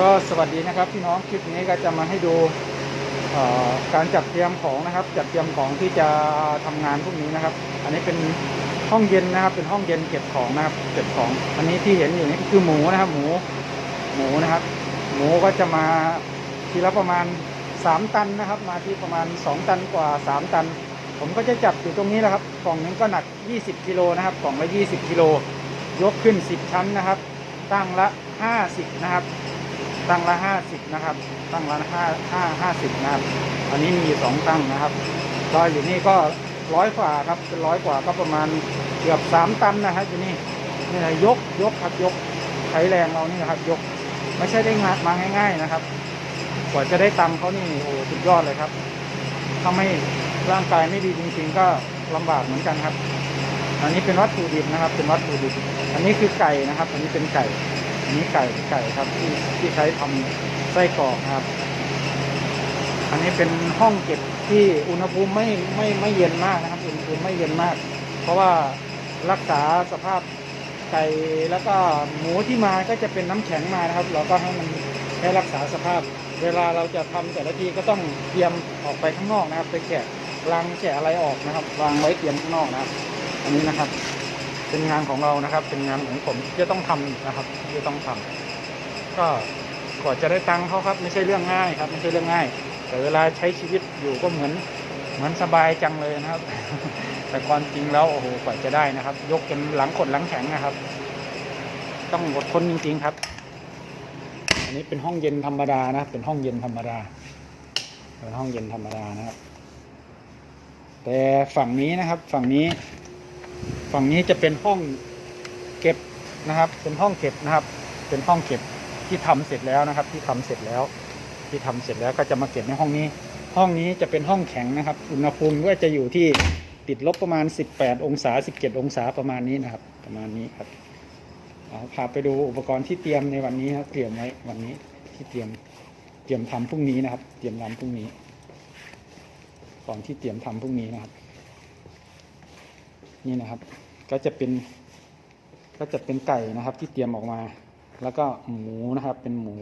ก็สวัสดีนะครับพี่น้องคลิปนี้ก็จะมาให้ดูการจัดเตรียมของนะครับ จัดเตรียมของที่จะทำงานพวกนี้นะครับ อันนี้เป็นห้องเย็นนะครับ เป็นห้องเย็นเก็บของนะครับ เก็บของ อันนี้ที่เห็นอยู่นี่คือหมูนะครับ หมู หมูนะครับ หมูก็จะมาทีละประมาณ 3 ตันนะครับ มาที่ประมาณ 2 ตันกว่า 3 ตัน ผมก็จะจับอยู่ตรงนี้แหละครับ กล่องหนึงก็หนัก 20กิโลนะครับ กล่องละ 20กิโล ยกขึ้น 10 ชั้นนะครับ ตั้งละ 50นะครับ ตั้งละห้าสิบนะครับ ตั้งละห้าห้าห้าสิบนะครับ อันนี้มีสองตั้งนะครับก็อยู่นี่ก็ร้อยกว่าครับเป็นร้อยกว่าก็ประมาณเกือบสามตันนะครับอยู่นี่นี่นะยกยกครับยกใช้แรงเรานี่นะครับ ยกไม่ใช่ได้งานมาง่าย ๆนะครับกว่าจะได้ตังค์เขานี่โอ้สุดยอดเลยครับถ้าไม่ร่างกายไม่ดีจริง ๆ ก็ลำบากเหมือนกันครับ อันนี้เป็นวัตถุดิบนะครับ เป็นวัตถุดิบ อันนี้คือไก่นะครับ อันนี้เป็นไก่ อันนี้ไก่ไก่ครับที่ที่ใช้ทำไส้กรอกครับ อันนี้เป็นห้องเก็บที่อุณหภูมิไม่ไม่ไม่เย็นมากนะครับอุณหภูมิไม่เย็นมาก เพราะว่ารักษาสภาพไก่แล้วก็หมูที่มาก็จะเป็นน้ำแข็งมานะครับ เราก็ให้มันให้รักษาสภาพ เวลาเราจะทำแต่ละทีก็ต้องเตรียมออกไปข้างนอกนะครับ ไปแกะรังแกะอะไรออกนะครับ วางไว้เตรียมข้างนอกนะครับ อันนี้นะครับ เป็นงานของเรานะครับ เป็นงานของผมที่จะต้องทำนะครับที่จะต้องทำก็กว่าจะได้ตังค์เขาครับ ไม่ใช่เรื่องง่ายครับ ไม่ใช่เรื่องง่าย แต่เวลาใช้ชีวิตอยู่ก็เหมือนเหมือนสบายจังเลยนะครับ แต่ความจริงแล้วโอ้โหกว่าจะได้นะครับ ยกจนหลังขดหลังแข็งนะครับ ต้องอดทนจริง ๆครับ อันนี้เป็นห้องเย็นธรรมดานะเป็นห้องเย็นธรรมดาเป็นห้องเย็นธรรมดานะครับ แต่ฝั่งนี้นะครับ ฝั่งนี้ ฝั่งนี้จะเป็นห้องเก็บนะครับ เป็นห้องเก็บนะครับ เป็นห้องเก็บที่ทำเสร็จแล้วนะครับ ที่ทำเสร็จแล้ว ที่ทำเสร็จแล้วก็จะมาเก็บในห้องนี้ ห้องนี้จะเป็นห้องแข็งนะครับ อุณหภูมิก็จะอยู่ที่ติดลบประมาณ 18 องศา 17 องศาประมาณนี้นะครับ ประมาณนี้ครับเอาพาไปดูอุปกรณ์ที่เตรียมในวันนี้นะครับเตรียมไว้วันนี้ที่เตรียมเตรียมทำพรุ่งนี้นะครับ เตรียมทำพรุ่งนี้ก่อนที่เตรียมทำพรุ่งนี้นะครับ นี่นะครับ ก็จะเป็น ก็จะเป็นไก่นะครับที่เตรียมออกมา แล้วก็หมูนะครับ เป็นหมู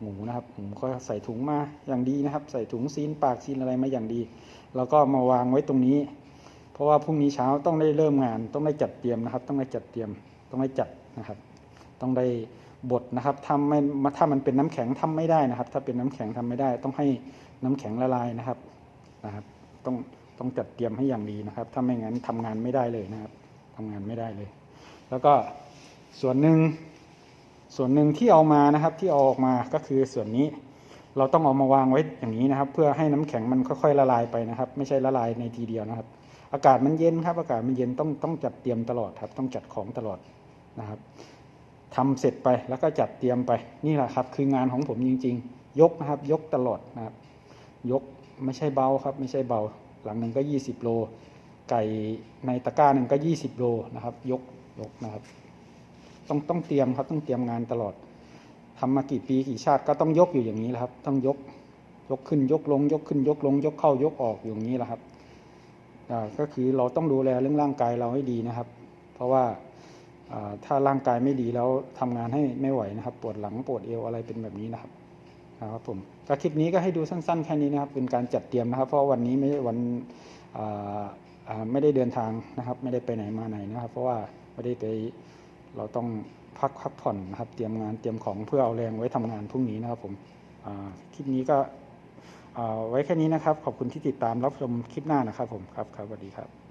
หมูนะครับหมูก็ใส่ถุงมาอย่างดีนะครับ ใส่ถุงซีนปากซีนอะไรมาอย่างดี แล้วก็มาวางไว้ตรงนี้ เพราะว่าพรุ่งนี้เช้าต้องได้เริ่มงาน ต้องได้จัดเตรียมนะครับ ต้องได้จัดเตรียม ต้องได้จัดนะครับ ต้องได้บดนะครับทำไม่ถ้ามันเป็นน้ำแข็งทำไม่ได้นะครับ ถ้าเป็นน้ำแข็งทำไม่ได้ ต้องให้น้ำแข็งละลายนะครับนะครับ ต้องต้องจัดเตรียมให้อย่างดีนะครับ ถ้าไม่งั้นทำงานไม่ได้เลยนะครับ ทำงานไม่ได้เลย แล้วก็ส่วนหนึ่งส่วนหนึ่งที่เอามานะครับที่เอาออกมาก็คือส่วนนี้ เราต้องเอามาวางไว้อย่างนี้นะครับ เพื่อให้น้ำแข็งมันค่อยๆละลายไปนะครับ ไม่ใช่ละลายในทีเดียวนะครับ อากาศมันเย็นครับ อากาศมันเย็นต้องต้องจัดเตรียมตลอดครับ ต้องจัดของตลอดนะครับทำเสร็จไปแล้วก็จัดเตรียมไปนี่แหละครับ คืองานของผมจริง ๆ ยกนะครับ ยกตลอดนะครับ ยกไม่ใช่เบาครับ ไม่ใช่เบา หลังหนึ่งก็ 20 โล ไก่ในตะกร้าหนึ่งก็ 20 โลนะครับ ยกยกนะครับ ต้องต้องเตรียมครับต้องเตรียมงานตลอดทำมากี่ปีกี่ชาติก็ต้องยกอยู่อย่างนี้แหละครับ ต้องยกยกขึ้นยกลง ยกขึ้นยกลง ยกเข้ายกออกอย่างนี้แหละครับอ่าก็คือเราต้องดูแลเรื่องร่างกายเราให้ดีนะครับ เพราะว่าอ่าถ้าร่างกายไม่ดีแล้วทำงานให้ไม่ไหวนะครับ ปวดหลังปวดเอวอะไรเป็นแบบนี้นะครับนะครับผมก็คลิปนี้ก็ให้ดูสั้นๆแค่นี้นะครับ เป็นการจัดเตรียมนะครับ เพราะวันนี้ไม่ใช่วันอ่า ไม่ได้เดินทางนะครับ ไม่ได้ไปไหนมาไหนนะครับ เพราะว่าไม่ได้ไปเราต้องพักพักผ่อนนะครับ เตรียมงานเตรียมของเพื่อเอาแรงไว้ทำงานพรุ่งนี้นะครับผมคลิปนี้ก็ไว้แค่นี้นะครับ ขอบคุณที่ติดตามรับชมคลิปหน้านะครับผมครับครับสวัสดีครับ